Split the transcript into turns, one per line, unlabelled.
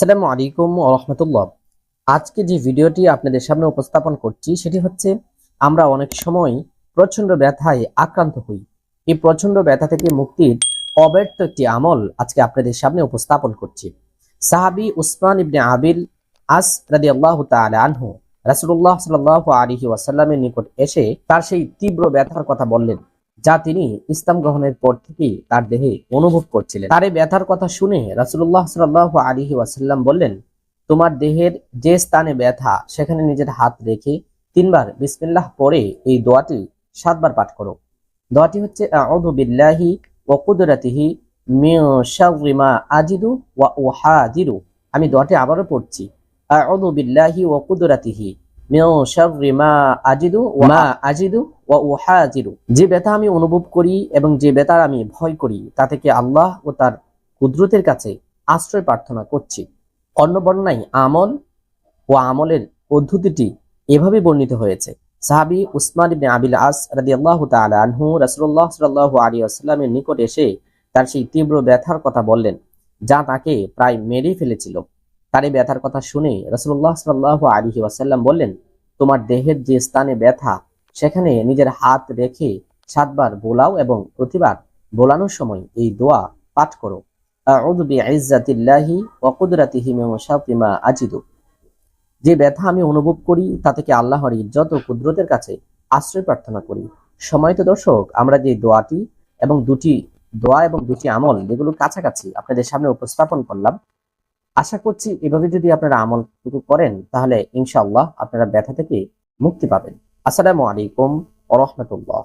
আসসালামু আলাইকুম রহমতুল্লাহ। আজকে যে ভিডিওটি আপনাদের সামনে উপস্থাপন করছি, সেটি হচ্ছে আমরা অনেক সময় প্রচণ্ড ব্যথায় আক্রান্ত হই। এই প্রচণ্ড ব্যথা থেকে মুক্তির অব্যর্থ একটি আমল আজকে আপনাদের সামনে উপস্থাপন করছি। সাহাবি উসমান ইবনে আবিল আস রাদি আল্লাহ আনহু রাসুল্লাহ সাল্লাহ আলহি ওয়াসাল্লামের নিকট এসে তার সেই তীব্র ব্যথার কথা বললেন। যা তিনি ইসলাম গ্রহণের পর থেকেই তার দেহে অনুভব করছিলেন। তার এই ব্যথার কথা শুনে রাসুল্লাহ সাল্লাহ আলহি ওয়াসাল্লাম বললেন, তোমার দেহের যে স্থানে ব্যথা, সেখানে নিজের হাত রেখে তিনবার বিসমিল্লাহ পরে এই দোয়াটি সাতবার পাঠ করো। দোয়াটি হচ্ছে বিল্লাহি আজিদু ওয়া আমি দোয়াটি আবারও পড়ছি বিল্লাহি ওয়া কুদরাতিহি শাররি মা আজিদু মা আজিদু ওয়া উহাজিরু। যে ব্যথা আমি অনুভব করি এবং যে ব্যথার আমি ভয় করি তা থেকে আল্লাহ ও তার কুদরতের কাছে আশ্রয় প্রার্থনা করছি। অন্য বর্ণনায় আমল ও আমলের পদ্ধতিটি এভাবে বর্ণিত হয়েছে। সাহাবি উসমান ইবনে আবিল আস রাদিয়াল্লাহু তাআলা আনহু রাসূলুল্লাহ সাল্লাল্লাহু আলাইহি ওয়াসাল্লামের নিকট এসে তার সেই তীব্র ব্যথার কথা বললেন যা তাকে প্রায় মেরেই ফেলেছিল। তার এই ব্যথার কথা শুনে রাসূলুল্লাহ সাল্লাল্লাহু আলাইহি ওয়াসাল্লাম বললেন, তোমার দেহের যে স্থানে ব্যথা, সেখানে নিজের হাত রেখে সাতবার বোলাও এবং প্রতিবার বোলানোর সময় এই দোয়া পাঠ করো। যে ব্যথা আমি অনুভব করি, তা থেকে আল্লাহর ইজ্জত ও কুদরতের কাছে আশ্রয় প্রার্থনা করি। সময় তো দর্শক, আমরা যে দোয়াটি এবং দুটি দোয়া এবং দুটি আমল যেগুলো কাছাকাছি আপনাদের সামনে উপস্থাপন করলাম আশা করছি এভাবে যদি আপনারা আমলটুকু করেন, তাহলে ইনশাআল্লাহ আপনারা ব্যথা থেকে মুক্তি পাবেন। আসসালামু আলাইকুম ওয়া রাহমাতুল্লাহ।